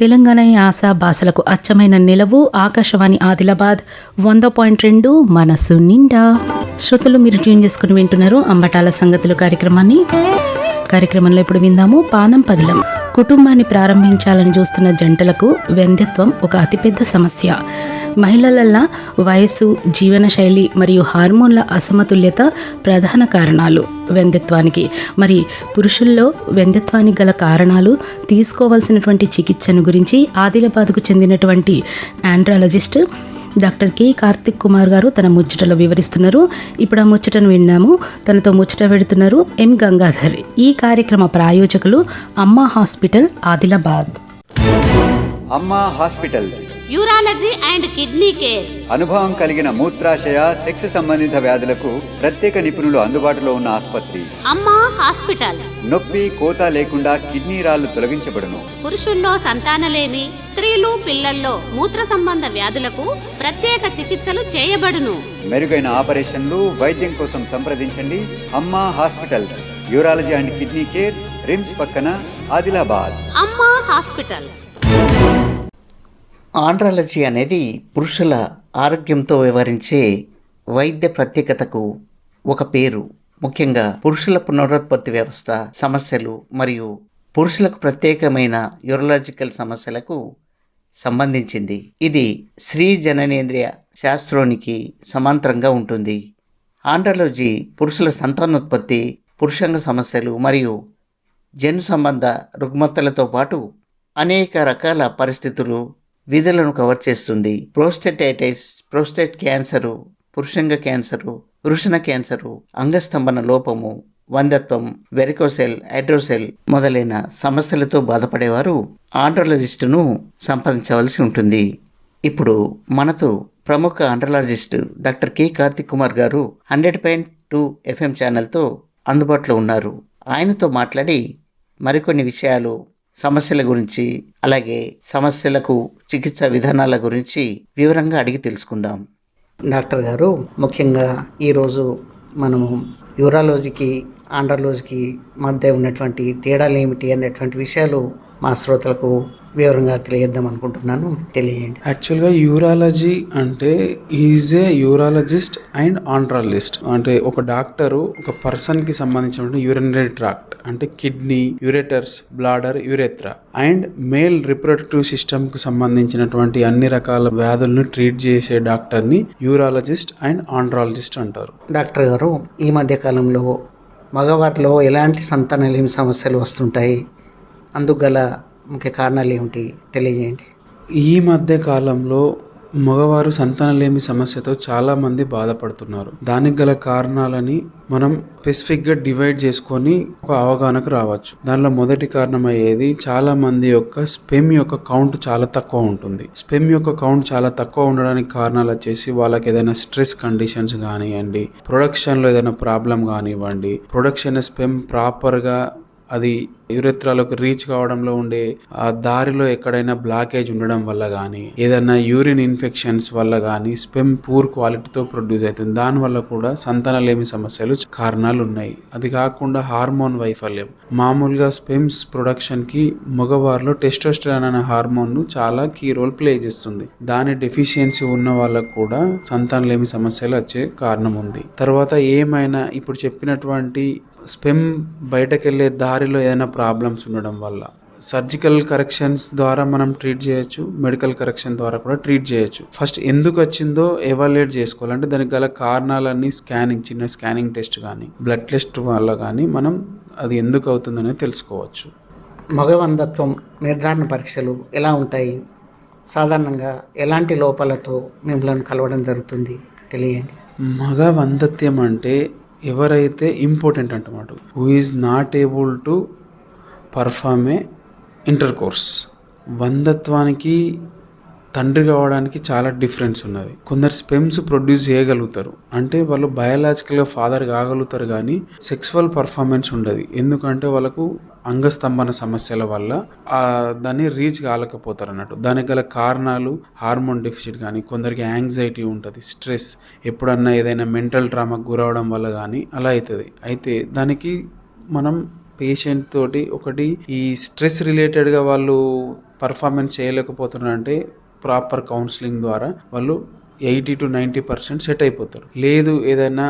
తెలంగాణ యాస భాషలకు అచ్చమైన నిలవు ఆకాశవాణి ఆదిలాబాద్ వంద పాయింట్ రెండు మనసు నిండా. శ్రోతలు మీరు ట్యూన్ చేసుకుని వింటున్నారు అంబటాల సంగతులు కార్యక్రమాన్ని. కార్యక్రమంలో ఇప్పుడు విందాము పానం పదిలం. కుటుంబాన్ని ప్రారంభించాలని చూస్తున్న జంటలకు వెంధ్యత్వం ఒక అతిపెద్ద సమస్య. మహిళలల్లో వయసు జీవనశైలి మరియు హార్మోన్ల అసమతుల్యత ప్రధాన కారణాలు వెంధ్యత్వానికి మరి పురుషుల్లో వెంధ్యత్వానికి గల కారణాలు తీసుకోవాల్సినటువంటి చికిత్సను గురించి ఆదిలాబాద్కు చెందినటువంటి andrologist doctor K Karthik Kumar garu తన ముచ్చటలో వివరిస్తున్నారు. ఇప్పుడు ఆ ముచ్చటను విన్నాము. తనతో ముచ్చట పెడుతున్నారు ఎం గంగాధర్. ఈ కార్యక్రమ ప్రాయోజకులు Amma hospital Adilabad. Amma hospitals. Urology and kidney care అనుభవం కలిగిన మూత్రాశయ సెక్స్ సంబంధిత వ్యాధులకు ప్రత్యేక నిపుణులు అందుబాటులో ఉన్న ఆసుపత్రి. అమ్మ హాస్పిటల్స్. నొప్పి కోత లేకుండా కిడ్నీ రాళ్ళు తొలగించబడును. పురుషుల్లో సంతానలేమి స్త్రీలు పిల్లల్లో మూత్ర సంబంధ వ్యాధులకు ప్రత్యేక చికిత్సలు చేయబడును. మెరుగైన ఆపరేషన్లు వైద్యం కోసం సంప్రదించండి. Amma hospitals. Urology and kidney care RIMS పక్కన ఆదిలాబాద్. అమ్మ హాస్పిటల్స్. ఆండ్రాలజీ అనేది పురుషుల ఆరోగ్యంతో వ్యవహరించే వైద్య ప్రత్యేకతకు ఒక పేరు. ముఖ్యంగా పురుషుల పునరుత్పత్తి వ్యవస్థ సమస్యలు మరియు పురుషులకు ప్రత్యేకమైన యూరలాజికల్ సమస్యలకు సంబంధించింది. ఇది స్త్రీ జననేంద్రియ శాస్త్రానికి సమాంతరంగా ఉంటుంది. ఆండ్రాలజీ పురుషుల సంతానోత్పత్తి పురుషంగ సమస్యలు మరియు జన్యు సంబంధ రుగ్మతలతో పాటు అనేక రకాల పరిస్థితులు విధులను కవర్ చేస్తుంది. ప్రోస్టెటైటిస్ ప్రోస్టేట్ క్యాన్సరు పురుషంగ క్యాన్సరు వృషణ క్యాన్సరు అంగస్తంభన లోపము వందత్వం వెరికోసెల్ హైడ్రోసెల్ మొదలైన సమస్యలతో బాధపడేవారు ఆండ్రాలజిస్టును సంపాదించవలసి ఉంటుంది. ఇప్పుడు మనతో ప్రముఖ andrologist doctor K. Karthik Kumar గారు హండ్రెడ్ పాయింట్ టూ ఎఫ్ఎం ఛానల్తో అందుబాటులో ఉన్నారు. ఆయనతో మాట్లాడి మరికొన్ని విషయాలు సమస్యల గురించి అలాగే సమస్యలకు చికిత్స విధానాల గురించి వివరంగా అడిగి తెలుసుకుందాం. డాక్టర్ గారు ముఖ్యంగా ఈరోజు మనము యూరాలజీకి ఆండ్రాలజీకి మధ్య ఉన్నటువంటి తేడాలు ఏమిటి అనేటువంటి విషయాలు మా శ్రోతలకు వివరంగా తెలియజేద్దాం అనుకుంటున్నాను. తెలియజేయండి. యాక్చువల్గా యూరాలజీ అంటే is a urologist and andrologist అంటే ఒక డాక్టరు ఒక పర్సన్కి సంబంధించిన యూరినరీ ట్రాక్ట్ అంటే kidney ureters bladder urethra and male reproductive సిస్టమ్కి సంబంధించినటువంటి అన్ని రకాల వ్యాధులను ట్రీట్ చేసే డాక్టర్ని యూరాలజిస్ట్ అండ్ ఆండ్రాలజిస్ట్ అంటారు. డాక్టర్ గారు ఈ మధ్య కాలంలో మగవారిలో ఎలాంటి సంతానలేమి సమస్యలు వస్తుంటాయి? అందుకు గల ముఖ్య కారణాలు ఏమిటి? తెలియజేయండి. ఈ మధ్య కాలంలో మగవారు సంతానలేమి సమస్యతో చాలామంది బాధపడుతున్నారు. దానికి గల కారణాలని మనం స్పెసిఫిక్గా డివైడ్ చేసుకొని ఒక అవగాహనకు రావచ్చు. దానిలో మొదటి కారణం అయ్యేది చాలా మంది యొక్క స్పెమ్ యొక్క కౌంట్ చాలా తక్కువ ఉంటుంది. స్పెమ్ యొక్క కౌంట్ చాలా తక్కువ ఉండడానికి కారణాలు వచ్చేసి వాళ్ళకి ఏదైనా స్ట్రెస్ కండిషన్స్ కానివ్వండి ప్రొడక్షన్లో ఏదైనా ప్రాబ్లం కానివ్వండి ప్రొడక్షన్ స్పెమ్ ప్రాపర్గా అది యురెత్రాలకు రీచ్ కావడంలో ఉండే ఆ దారిలో ఎక్కడైనా బ్లాకేజ్ ఉండడం వల్ల కానీ ఏదైనా యూరిన్ ఇన్ఫెక్షన్స్ వల్ల కానీ స్పెమ్ పూర్ క్వాలిటీతో ప్రొడ్యూస్ అవుతుంది. దానివల్ల కూడా సంతానలేమి సమస్యలు కారణాలు ఉన్నాయి. అది కాకుండా హార్మోన్ వైఫల్యం. మామూలుగా స్పెమ్స్ ప్రొడక్షన్కి మగవారిలో టెస్టోస్టరాన్ అనే హార్మోన్ను చాలా కీ రోల్ ప్లే చేస్తుంది. దాని డెఫిషియన్సీ ఉన్న వాళ్ళకు కూడా సంతానలేమి సమస్యలు వచ్చే కారణం ఉంది. తర్వాత ఏమైనా ఇప్పుడు చెప్పినటువంటి స్పెమ్ బయటకెళ్ళే దారిలో ఏదైనా ప్రాబ్లమ్స్ ఉండడం వల్ల సర్జికల్ కరెక్షన్స్ ద్వారా మనం ట్రీట్ చేయొచ్చు మెడికల్ కరెక్షన్ ద్వారా కూడా ట్రీట్ చేయొచ్చు. ఫస్ట్ ఎందుకు వచ్చిందో ఎవాల్యుయేట్ చేసుకోవాలి అంటే దానికి గల కారణాలన్నీ స్కానింగ్ చిన్న స్కానింగ్ టెస్ట్ కానీ బ్లడ్ టెస్ట్ వల్ల కానీ మనం అది ఎందుకు అవుతుందనేది తెలుసుకోవచ్చు. మగవంధత్వం నిర్ధారణ పరీక్షలు ఎలా ఉంటాయి? సాధారణంగా ఎలాంటి లోపాలతో మిమ్మల్ని కలవడం జరుగుతుంది? తెలియండి. మగ వందత్యం అంటే ఎవరైతే important అంటమాట who is not able to perform a intercourse వంధత్వానికి తండ్రి కావడానికి చాలా డిఫరెన్స్ ఉన్నది. కొందరు స్పెమ్స్ ప్రొడ్యూస్ చేయగలుగుతారు. అంటే వాళ్ళు బయాలజికల్గా ఫాదర్ కాగలుగుతారు కానీ సెక్సువల్ పర్ఫార్మెన్స్ ఉండదు. ఎందుకంటే వాళ్ళకు అంగస్తంభన సమస్యల వల్ల దాన్ని రీచ్ కాలేకపోతారు అన్నట్టు. దానికి గల కారణాలు హార్మోన్ డెఫిసిట్ కానీ కొందరికి యాంగ్జైటీ ఉంటుంది స్ట్రెస్ ఎప్పుడన్నా ఏదైనా మెంటల్ ట్రామాకు గురవడం వల్ల కానీ అలా అవుతుంది అయితే దానికి మనం పేషెంట్ తోటి ఒకటి ఈ స్ట్రెస్ రిలేటెడ్గా వాళ్ళు పర్ఫార్మెన్స్ చేయలేకపోతున్నారంటే ప్రాపర్ కౌన్సిలింగ్ ద్వారా వాళ్ళు eighty to ninety percent set అయిపోతారు. లేదు ఏదైనా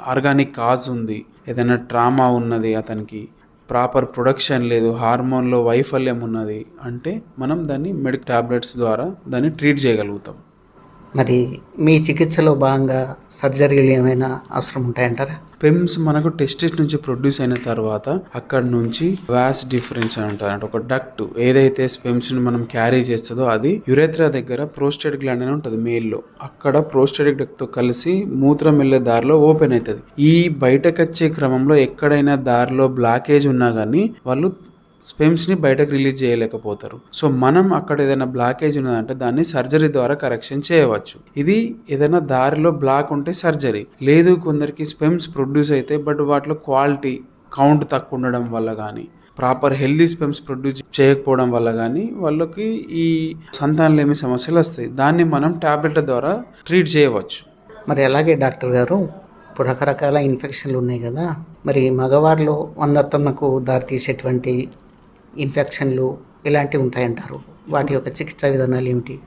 ఆర్గానిక్ కాజ్ ఉంది ఏదైనా ట్రామా ఉన్నది అతనికి ప్రాపర్ ప్రొడక్షన్ లేదు హార్మోన్లో వైఫల్యం ఉన్నది అంటే మనం దాన్ని మెడిక్ టాబ్లెట్స్ ద్వారా దాన్ని ట్రీట్ చేయగలుగుతాం. మరి మీ చికిత్సలో భాగంగా సర్జరీలు ఏమైనా అవసరం ఉంటాయంటారా? పెమ్స్ మనకు టెస్టిస్ నుంచి ప్రొడ్యూస్ అయిన తర్వాత అక్కడ నుంచి వ్యాస్ డిఫరెన్స్ అని అంటారు. అంటే ఒక డక్ట్ ఏదైతే స్పెమ్స్ని మనం క్యారీ చేస్తుందో అది యురేత్రా దగ్గర ప్రోస్టేట్ గ్లాండ్ అని ఉంటుంది మేల్లో అక్కడ ప్రోస్టేటిక్ డక్ట్తో కలిసి మూత్రం వెళ్ళే దారిలో ఓపెన్ అవుతుంది. ఈ బయటకు వచ్చే క్రమంలో ఎక్కడైనా దారిలో బ్లాకేజ్ ఉన్నా కానీ వాళ్ళు స్పెమ్స్ని బయటకు రిలీజ్ చేయలేకపోతారు. సో మనం అక్కడ ఏదైనా బ్లాకేజ్ ఉన్నదంటే దాన్ని సర్జరీ ద్వారా కరెక్షన్ చేయవచ్చు. ఇది ఏదైనా దారిలో బ్లాక్ ఉంటే సర్జరీ. లేదు కొందరికి స్పెమ్స్ ప్రొడ్యూస్ అయితే బట్ వాటిలో క్వాలిటీ కౌంట్ తక్కువ ఉండడం వల్ల కానీ ప్రాపర్ హెల్దీ స్పెమ్స్ ప్రొడ్యూస్ చేయకపోవడం వల్ల కానీ వాళ్ళకి ఈ సంతానలేమి సమస్యలు వస్తాయి. దాన్ని మనం ట్యాబ్లెట్ల ద్వారా ట్రీట్ చేయవచ్చు. మరి అలాగే డాక్టర్ గారు ఇప్పుడు రకరకాల ఇన్ఫెక్షన్లు ఉన్నాయి కదా మరి మగవారిలో వందత్వమునకు దారితీసేటువంటి ఇన్ఫెక్షన్లు ఇలాంటివి ఉంటాయంటారు. వాటి యొక్క చికిత్సా విధానాలు ఏమిటి?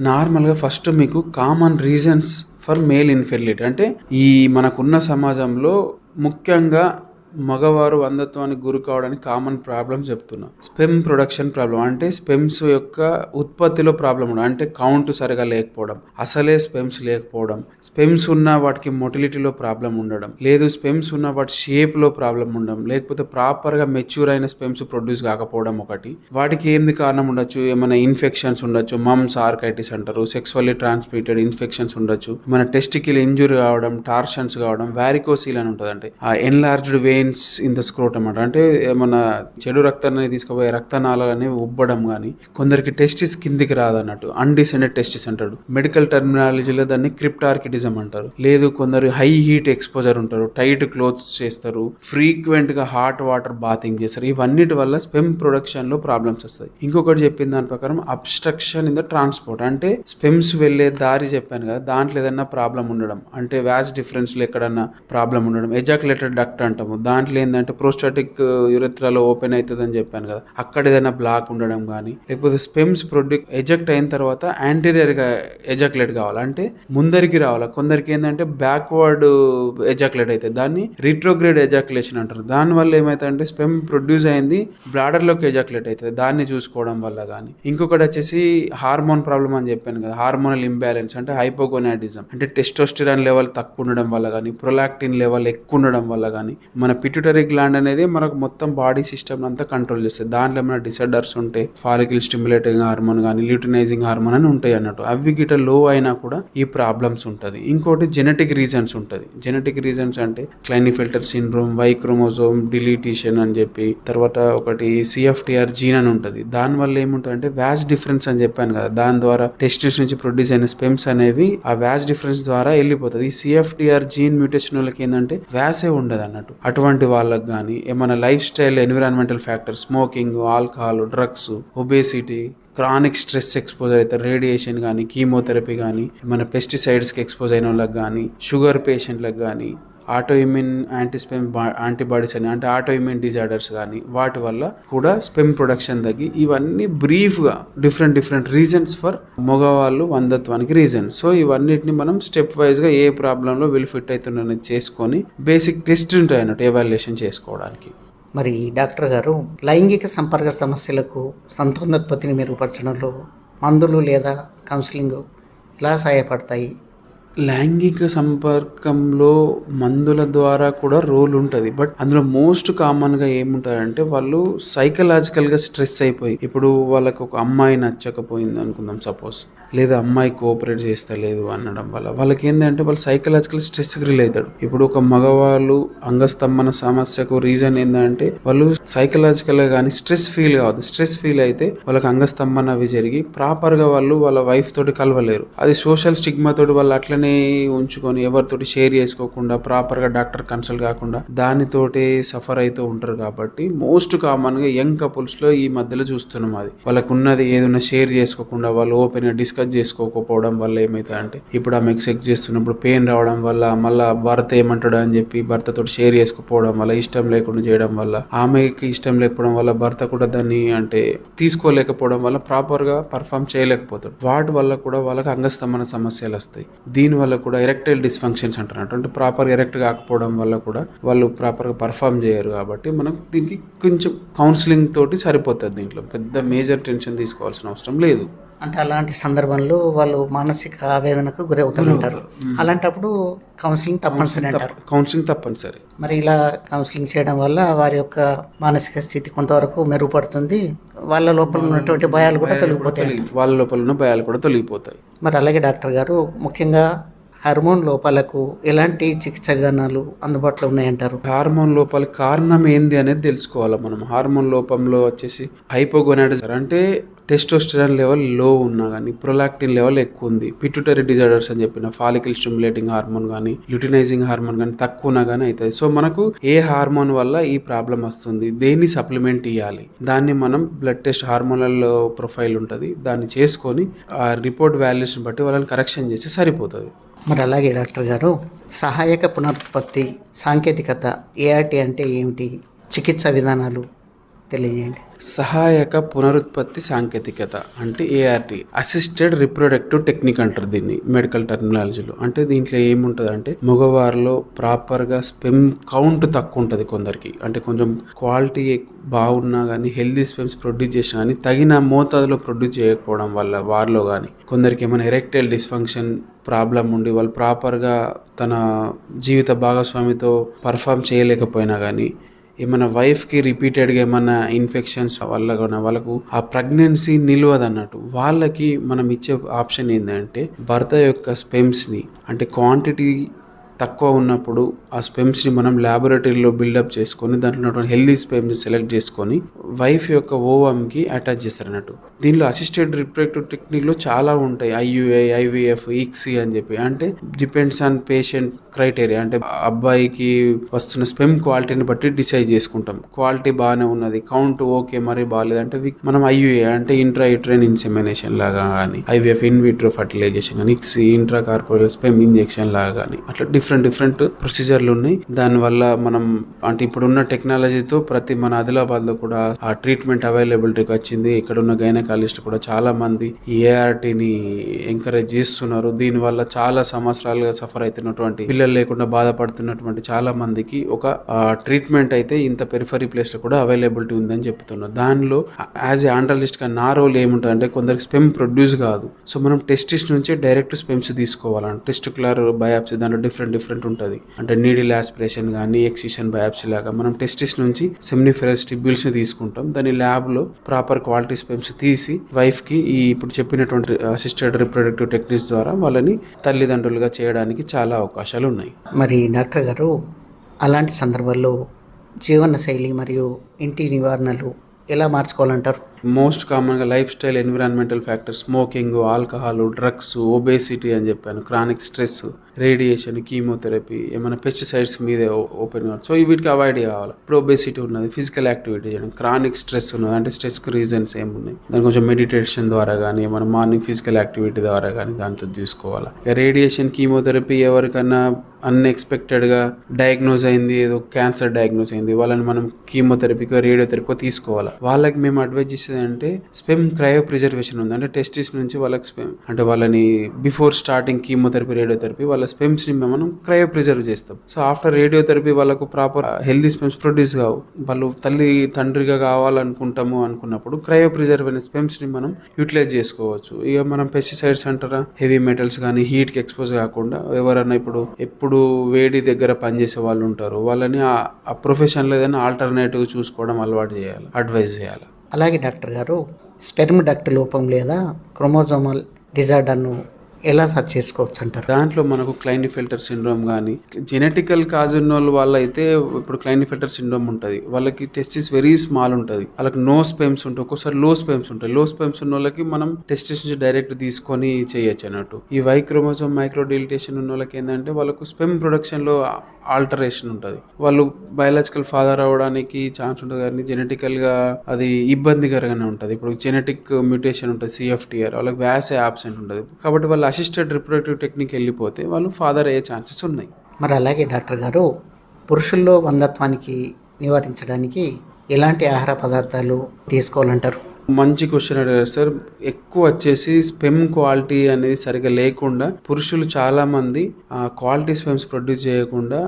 నార్మల్గా ఫస్ట్ మీకు common reasons for male infertility. అంటే ఈ మనకున్న సమాజంలో ముఖ్యంగా మగవారు వందత్వానికి గురి కావడానికి కామన్ ప్రాబ్లం చెప్తున్నా. స్పెమ్ ప్రొడక్షన్ ప్రాబ్లం అంటే స్పెమ్స్ యొక్క ఉత్పత్తిలో ప్రాబ్లం ఉండడం అంటే కౌంట్ సరిగా లేకపోవడం అసలే స్పెమ్స్ లేకపోవడం స్పెమ్స్ ఉన్న వాటికి మొటిలిటీలో ప్రాబ్లం ఉండడం లేదు స్పెమ్స్ ఉన్న వాటి షేప్లో ప్రాబ్లం ఉండడం లేకపోతే ప్రాపర్గా మెచ్యూర్ అయిన స్పెమ్స్ ప్రొడ్యూస్ కాకపోవడం ఒకటి. వాటికి ఏంది కారణం ఉండొచ్చు? ఏమైనా ఇన్ఫెక్షన్స్ ఉండొచ్చు? మమ్స్ ఆర్కైటిస్ అంటారు సెక్స్వల్లీ ట్రాన్స్మిటెడ్ ఇన్ఫెక్షన్స్ ఉండొచ్చు. మన టెస్టికల్ ఇంజురీ కావడం టార్షన్స్ కావడం వ్యారికోసీల్ అని ఉంటుంది అంటే ఆ enlarged veins in the scrotum అంట అంటే మన చెడు రక్తాన్ని తీసుకుపోయే రక్తనాళాలని ఉబ్బడం కానీ కొందరికి టెస్టిస్ కిందికి రాదన్నట్టు అన్డిసెండెడ్ టెస్టిస్ అంటాడు. మెడికల్ టెర్మినాలజీలో దాన్ని క్రిప్టార్కిటిజం అంటారు. లేదు కొందరు హై హీట్ ఎక్స్పోజర్ ఉంటారు టైట్ క్లోత్స్ చేస్తారు ఫ్రీక్వెంట్గా హాట్ వాటర్ బాతింగ్ చేస్తారు. ఇవన్నిటి వల్ల స్పెమ్ ప్రొడక్షన్లో ప్రాబ్లమ్స్ వస్తాయి. ఇంకొకటి చెప్పిన దాని ప్రకారం అబ్స్ట్రక్షన్ ఇన్ ద ట్రాన్స్పోర్ట్ అంటే స్పెమ్స్ వెళ్ళే దారి చెప్పాను కదా దాంట్లో ఏదైనా ప్రాబ్లం ఉండడం అంటే వ్యాస్ డిఫరెన్స్లో ఎక్కడన్నా ప్రాబ్లం ఉండడం ఎజాకులేటెడ్ డక్ట్ అంటాము దాంట్లో ఏంటంటే ప్రోస్టాటిక్ యురెత్రాలో ఓపెన్ అవుతుంది అని చెప్పాను కదా. అక్కడ ఏదైనా బ్లాక్ ఉండడం కానీ లేకపోతే స్పెమ్స్ ప్రొడ్యూ ఎజెక్ట్ అయిన తర్వాత యాంటీరియర్గా గా కావాలి? అంటే ముందరికి రావాలి? కొందరికి ఏంటంటే బ్యాక్వర్డ్ ఎజాకులేట్ అవుతుంది దాన్ని రిట్రోగ్రేడ్ ఎజాక్యులేషన్ అంటారు. దానివల్ల ఏమవుతుందంటే స్పెమ్ ప్రొడ్యూస్ అయింది బ్లాడర్లోకి లోకి అవుతుంది దాన్ని చూసుకోవడం వల్ల కానీ ఇంకొకటి వచ్చేసి హార్మోన్ ప్రాబ్లం అని చెప్పాను కదా. హార్మోనల్ ఇంబ్యాలెన్స్ అంటే హైపోగోనాడిజం అంటే టెస్టోస్టిరాన్ లెవెల్ తక్కువ ఉండడం వల్ల కానీ ప్రొలాక్టిన్ లెవెల్ ఎక్కువ ఉండడం వల్ల కానీ మన పిట్యూటరీ గ్లాండ్ అనేది మనకు మొత్తం బాడీ సిస్టమ్ అంతా కంట్రోల్ చేస్తుంది. దాంట్లో ఏమైనా డిసర్డర్స్ ఉంటే ఫాలికల్ స్టిమ్యులేటింగ్ హార్మోన్ కానీ ల్యూటినైజింగ్ హార్మోన్ అని ఉంటాయి అన్నట్టు. అవి గిట లో అయినా కూడా ఈ ప్రాబ్లమ్స్ ఉంటుంది. ఇంకోటి జెనెటిక్ రీజన్స్ ఉంటుంది. జెనెటిక్ రీజన్స్ అంటే Klinefelter syndrome Y chromosome deletion అని చెప్పి తర్వాత ఒకటి సిఎఫ్టిఆర్ జీన్ అని ఉంటుంది. దానివల్ల ఏముంటుంది అంటే వ్యాస్ డిఫరెన్స్ అని చెప్పాను కదా. దాని ద్వారా టెస్టిస్ నుంచి ప్రొడ్యూస్ అయిన స్పెమ్స్ అనేవి ఆ వ్యాస్ డిఫరెన్స్ ద్వారా వెళ్ళిపోతుంది ఈ సిఎఫ్టిఆర్ జీన్ మ్యూటేషన్ వాళ్ళకి ఏంటంటే వ్యాసే ఉండదు అన్నట్టు. అటువంటి వాళ్ళకి కానీ ఏమైనా lifestyle environmental factor smoking alcohol drugs obesity chronic stress exposure అయితే రేడియేషన్ కానీ కీమోథెరపీ కానీ మన పెస్టిసైడ్స్కి ఎక్స్పోజ్ అయిన వాళ్ళకి కానీ షుగర్ పేషెంట్లకు కానీ ఆటో ఇమ్యూన్ యాంటీస్పెమ్ యాంటీబాడీస్ అని అంటే ఆటో ఇమ్యూన్ డిజార్డర్స్ కానీ వాటి వల్ల కూడా స్పెమ్ ప్రొడక్షన్ తగ్గి ఇవన్నీ బ్రీఫ్గా డిఫరెంట్ డిఫరెంట్ రీజన్స్ ఫర్ మగవాళ్ళు వందత్వానికి రీజన్ సో ఇవన్నిటిని మనం స్టెప్ వైజ్గా ఏ ప్రాబ్లంలో వీళ్ళు ఫిట్ అవుతున్నారని చేసుకొని బేసిక్ టెస్ట్ ఉంటాయి అన్నట్టు ఎవాల్యుయేషన్ చేసుకోవడానికి. మరి డాక్టర్ గారు లైంగిక సంపర్క సమస్యలకు సంతానోత్పత్తిని మెరుగుపరచడంలో మందులు లేదా కౌన్సిలింగ్ ఇలా సహాయపడతాయి. లైంగిక సంపర్కంలో మందుల ద్వారా కూడా రోల్ ఉంటుంది. బట్ అందులో మోస్ట్ కామన్గా ఏముంటుందంటే వాళ్ళు సైకలాజికల్గా స్ట్రెస్ అయిపోయి ఇప్పుడు వాళ్ళకు ఒక అమ్మాయి నచ్చకపోయింది అనుకుందాం సపోజ్. లేదా అమ్మాయి కోఆపరేట్ చేస్తలేదు అనడం వల్ల. వాళ్ళకి ఏంటంటే వాళ్ళు సైకలాజికల్ స్ట్రెస్కి రిల్ అవుతాడు. ఇప్పుడు ఒక మగవాళ్ళు అంగస్తంభన సమస్యకు రీజన్ ఏంటంటే వాళ్ళు సైకలాజికల్గా కానీ స్ట్రెస్ ఫీల్ కావద్దు. స్ట్రెస్ ఫీల్ అయితే వాళ్ళకి అంగస్తంభన అవి జరిగి ప్రాపర్గా వాళ్ళు వాళ్ళ వైఫ్ తోటి కలవలేరు. అది సోషల్ స్టిగ్మా తోటి వాళ్ళు అట్లనే ఉంచుకొని ఎవరితోటి షేర్ చేసుకోకుండా ప్రాపర్గా డాక్టర్ కన్సల్ట్ కాకుండా దానితోటి సఫర్ అవుతూ ఉంటారు కాబట్టి మోస్ట్ కామన్గా యంగ్ కపుల్స్లో ఈ మధ్యలో చూస్తున్నాం అది. వాళ్ళకు ఉన్నది ఏదైనా షేర్ చేసుకోకుండా వాళ్ళు ఓపెన్గా డిస్కస్ చేసుకోకపోవడం వల్ల ఏమవుతుంది అంటే ఇప్పుడు ఆమెకు సెక్స్ చేస్తున్నప్పుడు పెయిన్ రావడం వల్ల మళ్ళీ భర్త ఏమంటాడు అని చెప్పి భర్తతో షేర్ చేసుకోకపోవడం వల్ల ఇష్టం లేకుండా చేయడం వల్ల ఆమెకి ఇష్టం లేకపోవడం వల్ల భర్త కూడా దాన్ని అంటే తీసుకోలేకపోవడం వల్ల ప్రాపర్గా పర్ఫామ్ చేయలేకపోతాడు. వాటి వల్ల కూడా వాళ్ళకి అంగస్తంభన సమస్యలు వస్తాయి. దీని వల్ల కూడా ఎరెక్టైల్ డిస్ఫంక్షన్స్ అంటారు అంటే ప్రాపర్ ఎరెక్ట్ కాకపోవడం వల్ల కూడా వాళ్ళు ప్రాపర్గా పర్ఫామ్ చేయరు కాబట్టి మనం దీనికి కొంచెం కౌన్సిలింగ్ తోటి సరిపోతుంది దీంట్లో. పెద్ద మేజర్ టెన్షన్ తీసుకోవాల్సిన అవసరం లేదు. అంటే అలాంటి సందర్భంలో వాళ్ళు మానసిక ఆవేదనకు గురవుతుంటారు. అలాంటప్పుడు కౌన్సిలింగ్ తప్పనిసరి అంటారు. కౌన్సిలింగ్ తప్పనిసరి. మరి ఇలా కౌన్సిలింగ్ చేయడం వల్ల వారి యొక్క మానసిక స్థితి కొంతవరకు మెరుగుపడుతుంది. వాళ్ళ లోపల ఉన్నటువంటి భయాలు కూడా తొలగిపోతాయి. తొలగి- వాళ్ళ లోపల ఉన్న భయాలు కూడా తొలగిపోతాయి. మరి అలాగే డాక్టర్ గారు ముఖ్యంగా హార్మోన్ లోపాలకు ఎలాంటి చికిత్స విధానాలు అందుబాటులో ఉన్నాయంటారు? హార్మోన్ లోపాల కారణం ఏంది అనేది తెలుసుకోవాలి మనం? హార్మోన్ లోపంలో వచ్చేసి హైపోగొనాడిజర్ అంటే టెస్టోస్టెరాన్ లెవెల్లో ఉన్నా కానీ ప్రొలాక్టిన్ లెవెల్ ఎక్కువ ఉంది. పిట్యూటరీ డిజార్డర్స్ అని చెప్పిన ఫాలికల్ స్టిమ్యులేటింగ్ హార్మోన్ కానీ ల్యూటినైజింగ్ హార్మోన్ కానీ తక్కువ ఉన్నా కానీ అవుతుంది సో మనకు ఏ హార్మోన్ వల్ల ఈ ప్రాబ్లం వస్తుంది? దేన్ని సప్లిమెంట్ ఇవ్వాలి దాన్ని మనం బ్లడ్ టెస్ట్ హార్మోనల్ ప్రొఫైల్ ఉంటుంది. దాన్ని చేసుకొని ఆ రిపోర్ట్ వాల్యూస్ని బట్టి వాళ్ళని కరెక్షన్ చేస్తే సరిపోతుంది. మరి అలాగే డాక్టర్ గారు సహాయక పునరుత్పత్తి సాంకేతికత ఏఆర్టీ అంటే ఏమిటి చికిత్స విధానాలు తెలియజేయండి. సహాయక పునరుత్పత్తి సాంకేతికత అంటే ఏఆర్టీ అసిస్టెడ్ రిప్రొడక్టివ్ టెక్నిక్ అంటారు దీన్ని మెడికల్ టెర్మినాలజీలో అంటే దీంట్లో ఏముంటుంది అంటే మగవారిలో ప్రాపర్గా స్పెమ్ కౌంట్ తక్కువ ఉంటుంది కొందరికి. అంటే కొంచెం క్వాలిటీ బాగున్నా కానీ హెల్దీ స్పెమ్స్ ప్రొడ్యూస్ చేసినా కానీ తగిన మోతాదులో ప్రొడ్యూస్ చేయకపోవడం వల్ల వారిలో కానీ కొందరికి ఏమైనా ఎరెక్టైల్ డిస్ఫంక్షన్ ప్రాబ్లం ఉండి వాళ్ళు ప్రాపర్గా తన జీవిత భాగస్వామితో పర్ఫామ్ చేయలేకపోయినా కానీ ఏమైనా వైఫ్కి రిపీటెడ్గా ఏమైనా ఇన్ఫెక్షన్స్ వల్ల కూడా వాళ్ళకు ఆ ప్రెగ్నెన్సీ నిలవదు అన్నట్టు వాళ్ళకి మనం ఇచ్చే ఆప్షన్ ఏంటంటే భర్త యొక్క స్పెమ్స్ని అంటే క్వాంటిటీ తక్కువ ఉన్నప్పుడు ఆ స్పెమ్స్ని మనం ల్యాబొరేటరీలో బిల్డప్ చేసుకొని దాంట్లో ఉన్నటువంటి హెల్దీ స్పెమ్స్ సెలెక్ట్ చేసుకొని వైఫ్ యొక్క ఓవంకి అటాచ్ చేస్తారు అన్నట్టు దీనిలో అసిస్టెడ్ రిప్రొడక్టివ్ టెక్నిక్లో చాలా ఉంటాయి. ఐయుఐ ఐవీఎఫ్ ఇక్సీ అని చెప్పి. అంటే డిపెండ్స్ ఆన్ పేషెంట్ క్రైటీరియా అంటే అబ్బాయికి వస్తున్న స్పెమ్ క్వాలిటీని బట్టి డిసైడ్ చేసుకుంటాం. క్వాలిటీ బాగానే ఉన్నది. కౌంట్ ఓకే మరి బాగాలేదు. అంటే మనం ఐయుఏ అంటే ఇంట్రా యూట్రైన్ ఇన్సెమినేషన్ లాగా కానీ ఐవీఎఫ్ ఇన్విట్రో ఫర్టిలైజేషన్ కానీ ICSI intra corporate sperm injection లాగా కానీ అట్లా డిఫరెంట్ డిఫరెంట్ ప్రొసీజర్లు ఉన్నాయి. దానివల్ల మనం అంటే ఇప్పుడున్న టెక్నాలజీతో ప్రతి మన ఆదిలాబాద్లో కూడా ఆ ట్రీట్మెంట్ అవైలబిలిటీకి వచ్చింది. ఇక్కడ ఉన్న గైనకాలజిస్ట్ కూడా చాలా మంది ఈ ఏఆర్టీని ఎంకరేజ్ చేస్తున్నారు. దీనివల్ల చాలా సంవత్సరాలుగా సఫర్ అవుతున్నటువంటి పిల్లలు లేకుండా బాధపడుతున్నటువంటి చాలా మందికి ఒక ట్రీట్మెంట్ అయితే ఇంత పెరిఫరీ ప్లేస్లో కూడా అవైలబిలిటీ ఉందని చెప్తున్నారు. దానిలో యాజ్ ఏ ఆండ్రలిస్ట్గా నా రోల్ ఏముంటుంది అంటే కొందరికి స్పెమ్ ప్రొడ్యూస్ కాదు. సో మనం టెస్టిస్ నుంచి డైరెక్ట్ స్పెమ్స్ తీసుకోవాలంటే. టెస్టికులర్ బయాప్సీ దాంట్లో డిఫరెంట్ డిఫరెంట్ ఉంటుంది. అంటే నీడిల్ ఆస్పిరేషన్ కానీ ఎక్సిషన్ బయాప్సీ లాగా మనం టెస్టిస్ నుంచి సెమినిఫెరస్ టిబ్యూల్స్ని తీసుకుంటాం. దాని ల్యాబ్లో ప్రాపర్ క్వాలిటీ స్పెమ్స్ తీసి వైఫ్కి ఈ ఇప్పుడు చెప్పినటువంటి అసిస్టెడ్ రిప్రొడక్టివ్ టెక్నిక్స్ ద్వారా వాళ్ళని తల్లిదండ్రులుగా చేయడానికి చాలా అవకాశాలు ఉన్నాయి. మరి డాక్టర్ గారు అలాంటి సందర్భాల్లో జీవనశైలి మరియు ఇంటి నివారణలు ఎలా మార్చుకోవాలంటారు? మోస్ట్ కామన్గా lifestyle environmental factors smoking alcohol drugs obesity అని చెప్పాను క్రానిక్ స్ట్రెస్ రేడియేషన్ కీమోథెరపీ ఏమైనా పెస్టిసైడ్స్ మీదే ఓపెన్ సో వీటికి అవాయిడ్ కావాలి ఇప్పుడు ఒబేసిటీ ఉన్నది ఫిజికల్ యాక్టివిటీ చేయడం క్రానిక్ స్ట్రెస్ ఉన్నది అంటే స్ట్రెస్కి రీజన్స్ ఏమున్నాయి? దాని కొంచెం మెడిటేషన్ ద్వారా కానీ ఏమైనా మార్నింగ్ ఫిజికల్ యాక్టివిటీ ద్వారా కానీ దాంతో తీసుకోవాలి? ఇక రేడియేషన్ కీమోథెరపీ ఎవరికన్నా అన్ఎక్స్పెక్టెడ్గా డయాగ్నోజ్ అయింది ఏదో క్యాన్సర్ డయాగ్నోజ్ అయింది వాళ్ళని మనం కీమోథెరపీకో రేడియోథెరపీకో తీసుకోవాలి? వాళ్ళకి మేము అడ్వైజ్ చేసేది అంటే స్పెమ్ క్రయో ప్రిజర్వేషన్ ఉంది. అంటే టెస్టిస్ నుంచి వాళ్ళకి స్పెమ్ అంటే వాళ్ళని బిఫోర్ స్టార్టింగ్ కీమోథెరపీ రేడియోథెరపీ వాళ్ళ స్పెమ్స్ని మనం క్రయో ప్రిజర్వ్ చేస్తాం. సో ఆఫ్టర్ రేడియోథెరపీ వాళ్ళకు ప్రాపర్ హెల్దీ స్పెమ్స్ ప్రొడ్యూస్ కావు. వాళ్ళు తల్లి తండ్రిగా కావాలనుకుంటాము అనుకున్నప్పుడు క్రయో ప్రిజర్వ్ అనే స్పెమ్స్ని మనం యూటిలైజ్ చేసుకోవచ్చు. ఇక మనం పెస్టిసైడ్స్ అంటారా? హెవీ మెటల్స్ కానీ హీట్కి ఎక్స్పోజ్ కాకుండా ఎవరైనా ఇప్పుడు ఎప్పుడు వేడి దగ్గర పనిచేసే వాళ్ళు ఉంటారు. వాళ్ళని ఆ- ఆ ప్రొఫెషన్లో ఏదైనా ఆల్టర్నేటివ్ చూసుకోవడం అలవాటు చేయాలి అడ్వైజ్ చేయాలి. అలాగే డాక్టర్ గారు స్పెర్మ్ డక్ట్ లోపం లేదా క్రోమోజోమల్ డిజార్డర్ను ఎలా సర్చ్ చేసుకోవచ్చు అంటారు? దాంట్లో మనకు క్లైనిఫిల్టర్ సిండ్రోమ్ కానీ జెనెటికల్ కాజ్ ఉన్న వాళ్ళు అయితే ఇప్పుడు క్లైనిఫిల్టర్ సిండ్రోమ్ ఉంటుంది. వాళ్ళకి టెస్టిస్ వెరీ స్మాల్ ఉంటుంది. వాళ్ళకి నో స్పెమ్స్ ఉంటాయి ఒక్కోసారి లో స్పెమ్స్ ఉంటాయి. లో స్పెమ్స్ ఉన్న వాళ్ళకి మనం టెస్టిస్ నుంచి డైరెక్ట్ తీసుకొని చేయొచ్చు అన్నట్టు. ఈ వై క్రోమోజోమ్ మైక్రో డిలిటేషన్ ఉన్న వాళ్ళకి ఏంటంటే వాళ్ళకు స్పెమ్ ప్రొడక్షన్లో ఆల్టరేషన్ ఉంటుంది. వాళ్ళు బయాలజికల్ ఫాదర్ అవ్వడానికి ఛాన్స్ ఉంటుంది కానీ జెనెటికల్గా అది ఇబ్బందికరంగానే ఉంటుంది. ఇప్పుడు జెనెటిక్ మ్యూటేషన్ ఉంటుంది సిఎఫ్టీఆర్ వాళ్ళకి వ్యాసే ఆబ్సెంట్ ఉంటుంది. కాబట్టి వాళ్ళు అసిస్టెడ్ రిప్రొడక్టివ్ టెక్నిక్ వెళ్ళిపోతే వాళ్ళు ఫాదర్ అయ్యే ఛాన్సెస్ ఉన్నాయి. మరి అలాగే డాక్టర్ గారు పురుషుల్లో వందత్వానికి నివారించడానికి ఎలాంటి ఆహార పదార్థాలు తీసుకోవాలంటారు? మంచి క్వశ్చన్ అడిగారు సార్. ఎక్కువ వచ్చేసి స్పెమ్ క్వాలిటీ అనేది సరిగా లేకుండా పురుషులు చాలా మంది ఆ క్వాలిటీ స్పెమ్స్ ప్రొడ్యూస్ చేయకుండా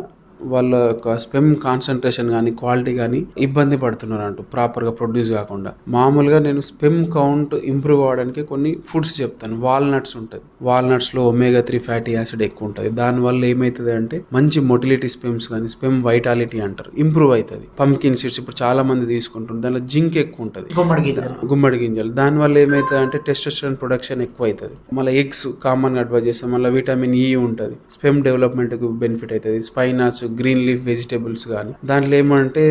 వాళ్ళ యొక్క స్పెమ్ కాన్సన్ట్రేషన్ కానీ క్వాలిటీ కానీ ఇబ్బంది పడుతున్నారు అంటూ ప్రాపర్గా ప్రొడ్యూస్ కాకుండా. మామూలుగా నేను స్పెమ్ కౌంట్ ఇంప్రూవ్ అవ్వడానికి కొన్ని ఫుడ్స్ చెప్తాను. వాల్నట్స్ ఉంటుంది వాల్నట్స్లో ఒమేగా త్రీ ఫ్యాటీ యాసిడ్ ఎక్కువ ఉంటుంది. దానివల్ల ఏమవుతుంది అంటే మంచి మొటిలిటీ స్పెమ్స్ కానీ స్పెమ్ వైటాలిటీ అంటారు. ఇంప్రూవ్ అవుతుంది పంకిన్ సీడ్స్ ఇప్పుడు చాలా మంది తీసుకుంటారు దానిలో జింక్ ఎక్కువ ఉంటుంది. గుమ్మడి గింజలు. గుమ్మడి గింజలు. దానివల్ల ఏమవుతుంది అంటే టెస్టోస్టెరాన్ ప్రొడక్షన్ ఎక్కువ అవుతుంది మళ్ళీ ఎగ్స్ కామన్గా అడ్వైజ్ చేస్తాం మళ్ళీ విటమిన్ ఈ ఉంటుంది. స్పెమ్ డెవలప్మెంట్కి బెనిఫిట్ అవుతుంది స్పైనాస్ గ్రీన్ లీఫ్ వెజిటేబుల్స్ కానీ దాంట్లో ఏమంటే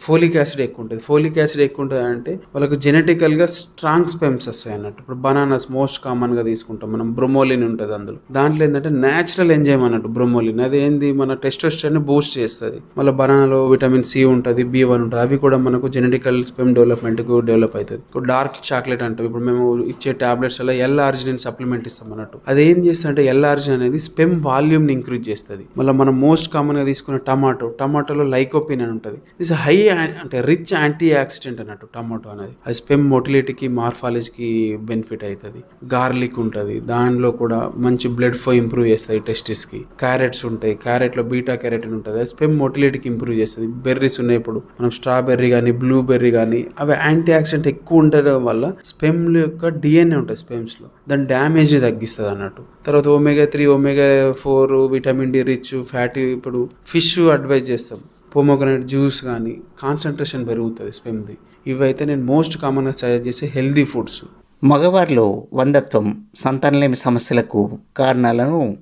ఫోలిక్ యాసిడ్ ఎక్కువ ఉంటుంది ఫోలిక్ యాసిడ్ ఎక్కువ ఉంటుంది అంటే వాళ్ళకు జెనెటికల్గా స్ట్రాంగ్ స్పెమ్స్ వస్తాయి అన్నట్టు. ఇప్పుడు బనానాస్ మోస్ట్ కామన్గా తీసుకుంటాం మనం బ్రొమోలిన్ ఉంటుంది అందులో. దాంట్లో ఏంటంటే న్యాచురల్ ఎంజైమ్ అన్నట్టు బ్రొమోలిన్. అది ఏంది? మన టెస్టోస్టర్ని బూస్ట్ చేస్తుంది. మళ్ళీ బనానాలో విటమిన్ సి ఉంటుంది బి వన్ ఉంటుంది. అవి కూడా మనకు జెనెటికల్ స్పెమ్ డెవలప్మెంట్కి డెవలప్ అవుతుంది ఇప్పుడు డార్క్ చాక్లెట్ అంటాం. ఇప్పుడు మేము ఇచ్చే టాబ్లెట్స్ వల్ల ఎల్ ఆర్జిన్ సప్లిమెంట్ ఇస్తాం అన్నట్టు. అది ఏం చేస్తుంది అంటే ఎల్ ఆర్జిన్ అనేది స్పెమ్ వాల్యూమ్ని ఇంక్రీజ్ చేస్తుంది. మళ్ళీ మనం మోస్ట్ కామన్గా తీసుకునే టమాటో టమాటోలో లైకోపిన్ అని ఉంటుంది. దిస్ హై అంటే రిచ్ యాంటీ యాక్సిడెంట్ అన్నట్టు టమాటో అనేది. అది స్పెమ్ మొటిలిటీకి మార్ఫాలజీకి బెనిఫిట్ అవుతుంది గార్లిక్ ఉంటుంది. దానిలో కూడా మంచి బ్లడ్ ఫ్లో ఇంప్రూవ్ చేస్తుంది టెస్టిస్కి క్యారెట్స్ ఉంటాయి. క్యారెట్లో బీటా క్యారెటిన్ ఉంటుంది. అది స్పెమ్ మొటిలిటీకి ఇంప్రూవ్ చేస్తుంది. బెర్రీస్ ఉన్నాయి ఇప్పుడు. మనం స్ట్రాబెర్రీ కానీ బ్లూబెర్రీ కానీ అవి యాంటీ ఆక్సిడెంట్ ఎక్కువ ఉండడం వల్ల స్పెమ్ యొక్క డిఎన్ఏ ఉంటుంది స్పెమ్స్లో దాని డ్యామేజ్ని తగ్గిస్తుంది అన్నట్టు. తర్వాత omega three omega four vitamin D rich fatty ఇప్పుడు ఫిష్ అడ్వైజ్ చేస్తాం. పోమోగ్రనేట్ జ్యూస్ కానీ కాన్సన్ట్రేషన్ పెరుగుతుంది స్పెమ్ది ఇవైతే నేను మోస్ట్ కామన్గా సజెస్ట్ చేసే హెల్దీ ఫుడ్స్ మగవారిలో వందత్వం సంతానలేమి సమస్యలకు కారణాలను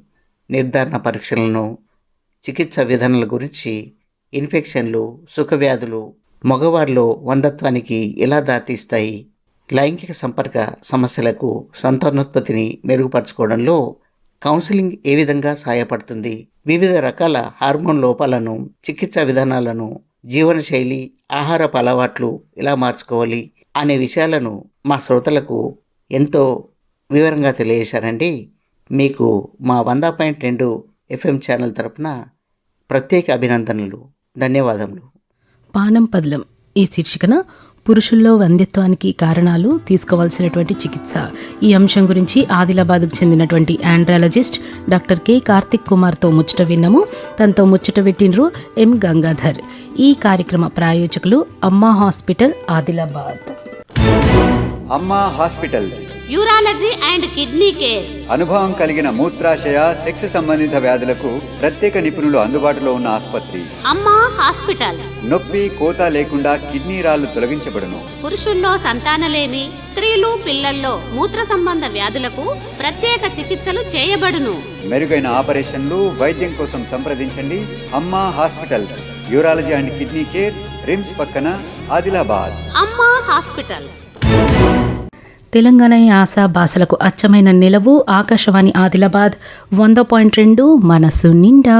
నిర్ధారణ పరీక్షలను చికిత్స విధానాల గురించి ఇన్ఫెక్షన్లు సుఖవ్యాధులు మగవారిలో వందత్వానికి ఎలా దారితీస్తాయి? లైంగిక సంపర్క సమస్యలకు సంతానోత్పత్తిని మెరుగుపరచుకోవడంలో కౌన్సిలింగ్ ఏ విధంగా సహాయపడుతుంది వివిధ రకాల హార్మోన్ లోపాలను చికిత్సా విధానాలను జీవనశైలి ఆహారపు అలవాట్లు ఎలా మార్చుకోవాలి అనే విషయాలను మా శ్రోతలకు ఎంతో వివరంగా తెలియజేశారండి. మీకు మా వంద పాయింట్ రెండు ఎఫ్ఎం ఛానల్ తరపున ప్రత్యేక అభినందనలు. ధన్యవాదములు. పానం పదలం. ఈ శీర్షికన పురుషుల్లో వంధ్యత్వానికి కారణాలు తీసుకోవాల్సినటువంటి చికిత్స. ఈ అంశం గురించి ఆదిలాబాద్కు చెందినటువంటి ఆండ్రాలజిస్ట్ డాక్టర్ కె కార్తిక్ కుమార్తో ముచ్చట విన్నము. తనతో ముచ్చట పెట్టినరు ఎం గంగాధర్. ఈ కార్యక్రమ ప్రాయోజకులు Amma hospital Adilabad. Amma hospitals. Urology and kidney care అనుభవం కలిగిన మూత్రాశయ సెక్స్ సంబంధిత వ్యాధులకు ప్రత్యేక నిపుణులు అందుబాటులో ఉన్న ఆసుపత్రి. అమ్మా హాస్పిటల్స్. నొప్పి కోత లేకుండా కిడ్నీ రాళ్ళు తొలగించబడును. పురుషుల్లో సంతానలేమి స్త్రీలు పిల్లల్లో మూత్ర సంబంధ వ్యాధులకు ప్రత్యేక చికిత్సలు చేయబడును. మెరుగైన ఆపరేషన్లు వైద్యం కోసం సంప్రదించండి. Amma hospitals. Urology and kidney care RIMS పక్కన ఆదిలాబాద్. అమ్మా హాస్పిటల్స్. తెలంగాణ యాస భాషలకు అచ్చమైన నిలవు ఆకాశవాణి ఆదిలాబాద్ వంద పాయింట్ రెండు మనసు నిండా.